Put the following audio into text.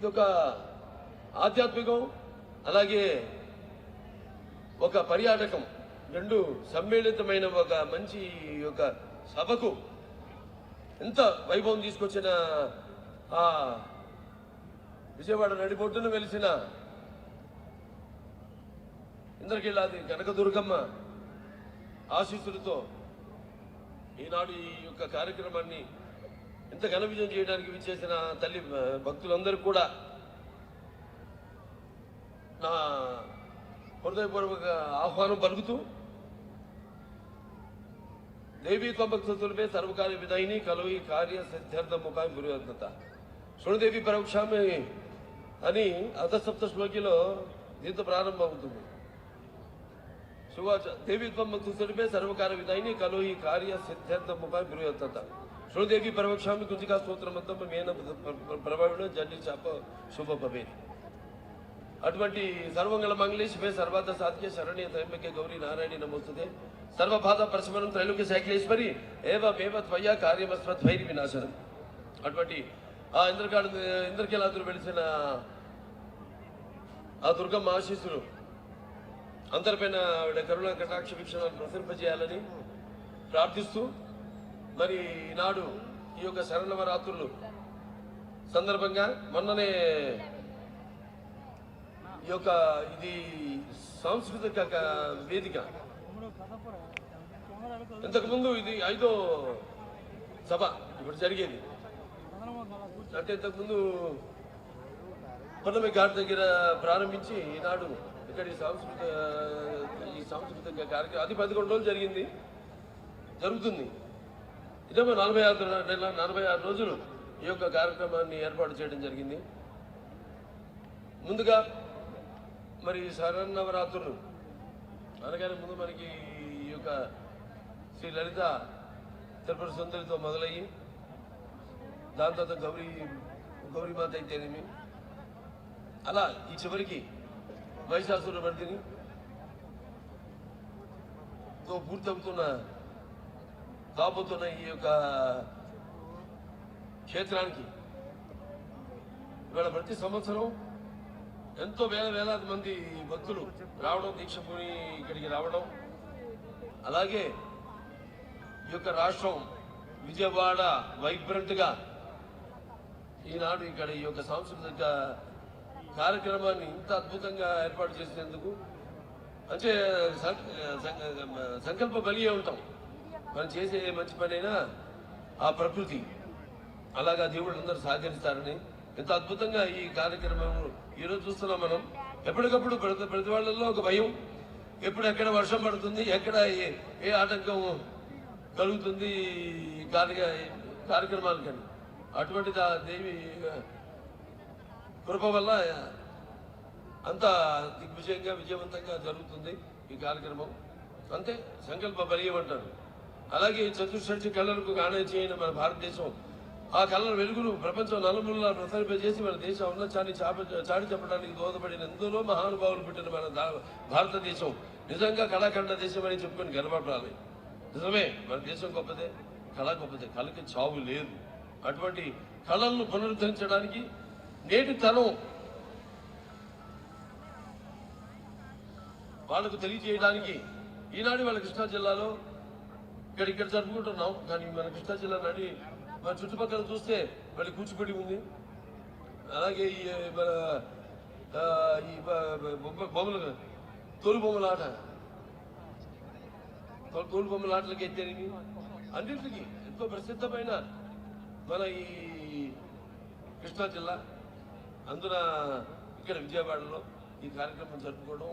ఇది ఒక ఆధ్యాత్మికం అలాగే ఒక పర్యాటకం. రెండు సమ్మేళితమైన ఒక మంచి ఒక సభకు ఎంత వైభవం తీసుకొచ్చిన ఆ విజయవాడ నడిబొడ్డున వెలిసిన ఇంద్రకీలాది కనకదుర్గమ్మ ఆశీస్సులతో ఈనాడు ఈ యొక్క కార్యక్రమాన్ని ఇంత ఘన విజయం చేయడానికి విచ్చేసిన తల్లి భక్తులందరూ కూడా నా హృదయపూర్వక ఆహ్వానం పలుకుతూ దేవీ త్వభక్తులపై సర్వకార్య విధాయిని కలువి కార్య సిద్ధార్థ ముఖాన్ని గురువంతత శృణుదేవి పరోక్షామి అని అధసప్త శ్లోకిలో దీంతో ప్రారంభం అవుతుంది. శుభాచ దేవి త్వభక్తులపై సర్వకార్య విధాయిని కలువి కార్య సిద్ధార్థ ముఖాన్ని గురువంతత శృణదేవి పరోక్షామి కుంజికా స్తోత్రమంతం మేన ప్రభావిలో జడ్డి చాప శుభ భవేది అటువంటి సర్వంగళ మంగళి శివే సర్వార్థ సాధ్య శరణ్య త్రయంబకే గౌరీ నారాయణి నమోస్తుతే. సర్వబాధ ప్రశమనం త్రైలోక్య శైక్లేశ్వరి ఏవమేవ కార్యమస్వ కార్యమస్మద్వైరి వినాశనం. అటువంటి ఆ ఇంద్రకాడు ఇంద్రకీలాదులు వెలిసిన ఆ దుర్గమ్మ ఆశీస్సులు అందరిపైన ఆవిడ కరుణ కటాక్ష వీక్షణాలు ప్రసరింపజేయాలని ప్రార్థిస్తూ మరి ఈనాడు ఈ యొక్క శరణవరాత్రులు సందర్భంగా మొన్ననే ఈ యొక్క ఇది సాంస్కృతిక వేదిక. ఇంతకుముందు ఇది ఐదో సభ ఇప్పుడు జరిగేది. అంటే ఇంతకుముందు పొన్నమి ఘాట్ దగ్గర ప్రారంభించి ఈనాడు ఇక్కడ ఈ సాంస్కృతిక ఈ సాంస్కృతిక కార్యక్రమం అది పదకొండు రోజులు జరిగింది. జరుగుతుంది. ఇదేమో నలభై ఆరు నెల నలభై ఆరు రోజులు ఈ యొక్క కార్యక్రమాన్ని ఏర్పాటు చేయడం జరిగింది. ముందుగా మరి శరన్నవరాత్రులు అనగానే ముందు మనకి ఈ యొక్క శ్రీ లలిత తిరుపతి సుందరితో మొదలయ్యి దాని తర్వాత గౌరీ గౌరీమాత అయితేనేమి. అలా ఈ చివరికి మహిషాసుర వర్ధిని తో పూర్తవుతున్న కాబోతున్న ఈ యొక్క క్షేత్రానికి ఇవాళ ప్రతి సంవత్సరం ఎంతో వేల వేలాది మంది భక్తులు రావడం దీక్ష పూని ఇక్కడికి రావడం. అలాగే ఈ యొక్క రాష్ట్రం విజయవాడ వైబ్రెంట్గా ఈనాడు ఇక్కడ ఈ యొక్క సాంస్కృతిక కార్యక్రమాన్ని ఇంత అద్భుతంగా ఏర్పాటు చేసినందుకు అంటే సంకల్ప కలిగే ఉంటాం. మనం చేసే ఏ మంచి పనైనా ఆ ప్రకృతి. అలాగా దేవుడు అందరూ సహకరిస్తారని ఎంత అద్భుతంగా ఈ కార్యక్రమం ఈరోజు చూస్తున్నాం మనం. ఎప్పటికప్పుడు ప్రతి ప్రతి వాళ్ళల్లో ఒక భయం. ఎప్పుడు ఎక్కడ వర్షం పడుతుంది ఎక్కడ ఏ- ఏ ఆటంకం కలుగుతుంది ఈ కార్య కార్యక్రమాలకని అటువంటి దేవి కృప వల్ల అంత దిగ్విజయంగా విజయవంతంగా జరుగుతుంది ఈ కార్యక్రమం. అంతే సంకల్ప బలీయం అంటారు. అలాగే ఈ చతుర్షష్టి కళలకు గానం చేయని మన భారతదేశం. ఆ కళల వెలుగును ప్రపంచం నలుమూలలా ప్రసరింపజేసి మన దేశ ఉన్నతాన్ని చాప చాటి చెప్పడానికి దోహదపడిన ఎందరో మహానుభావులు పుట్టిన మన భారతదేశం. నిజంగా కళాఖండ దేశం అని చెప్పుకొని గర్వపడాలి. నిజమే మన దేశం గొప్పదే కళ గొప్పదే కళకి చావు లేదు. అటువంటి కళలను పునరుద్ధరించడానికి నేటి తరం వాళ్ళకు తెలియజేయడానికి ఈనాడు వాళ్ళ కృష్ణా జిల్లాలో ఇక్కడ ఇక్కడ జరుపుకుంటున్నాం. కానీ మన కృష్ణా జిల్లా నడి మన చుట్టుపక్కల చూస్తే మళ్ళీ కూచిపూడి ఉంది. అలాగే ఈ మన ఈ బొమ్మలు తోలు బొమ్మల ఆట. తోలు బొమ్మల ఆటలకి ఎత్తేనివి అన్నింటికి ఎంతో ప్రసిద్ధమైన మన ఈ కృష్ణా జిల్లా. అందున ఇక్కడ విజయవాడలో ఈ కార్యక్రమం జరుపుకోవడం